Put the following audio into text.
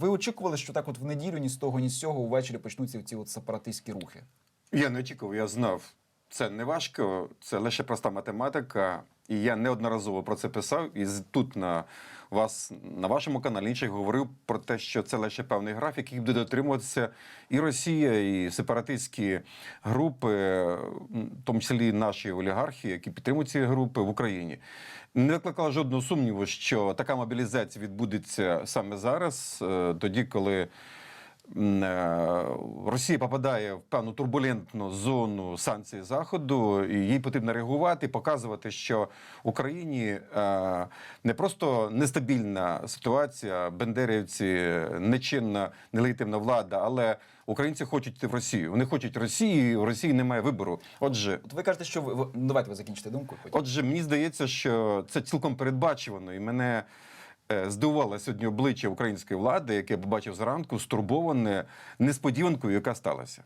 ви очікували, що так, от в неділю ні з того, ні з цього увечері почнуться ці от сепаратистські рухи? Я не очікував, я знав. Це не важко, це лише проста математика. І я неодноразово про це писав. І тут на вас, на вашому каналі інших говорив про те, що це лише певний графік, який буде дотримуватися і Росія, і сепаратистські групи, в тому числі наші олігархи, які підтримують ці групи в Україні. Не викликало жодного сумніву, що така мобілізація відбудеться саме зараз, е, тоді, коли. Е, Росія попадає в певну турбулентну зону санкцій Заходу, і їй потрібно реагувати, показувати, що Україні е, не просто нестабільна ситуація, бендерівці, нечинна, нелегітимна влада, але українці хочуть йти в Росію. Вони хочуть Росії, і у Росії немає вибору. Отже, От ви кажете, що ви, давайте ви закінчите думку. Потім. Отже, мені здається, що це цілком передбачувано, і мене здивувало сьогодні обличчя української влади, яке я побачив зранку, стурбоване несподіванкою, яка сталася.